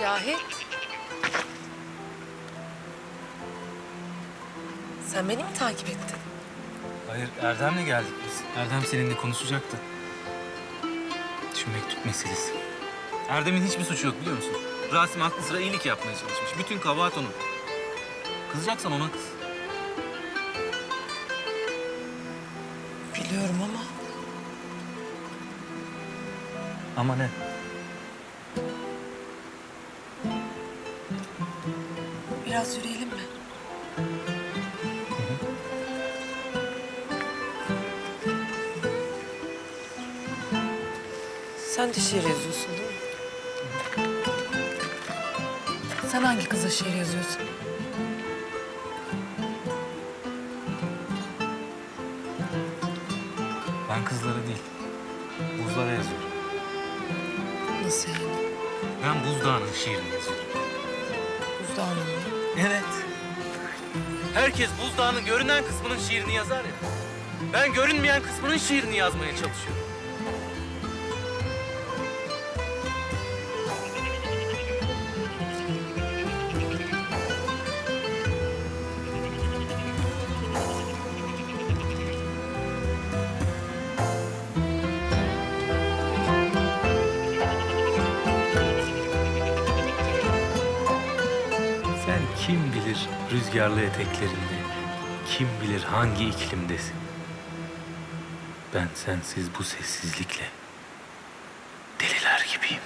Cahit. Sen beni mi takip ettin? Hayır, Erdem'le geldik biz. Erdem seninle konuşacaktı. Şu mektup meselesi. Erdem'in hiçbir suçu yok biliyor musun? Rasim aklı sıra iyilik yapmaya çalışmış. Bütün kabahat onun. Kızacaksan ona kız. Biliyorum ama... Ama ne? Biraz yürüyelim mi? Sen de şiir yazıyorsun değil mi? Sen hangi kıza şiir yazıyorsun? Ben kızlara değil, buzlara yazıyorum. Nasıl yani? Ben buzdağının şiirini yazıyorum. Buzdağının mı? Evet. Herkes buzdağının görünen kısmının şiirini yazar ya. Ben görünmeyen kısmının şiirini yazmaya çalışıyorum. Kim bilir rüzgarlı eteklerinde, kim bilir hangi iklimdesin. Ben sensiz bu sessizlikle deliler gibiyim.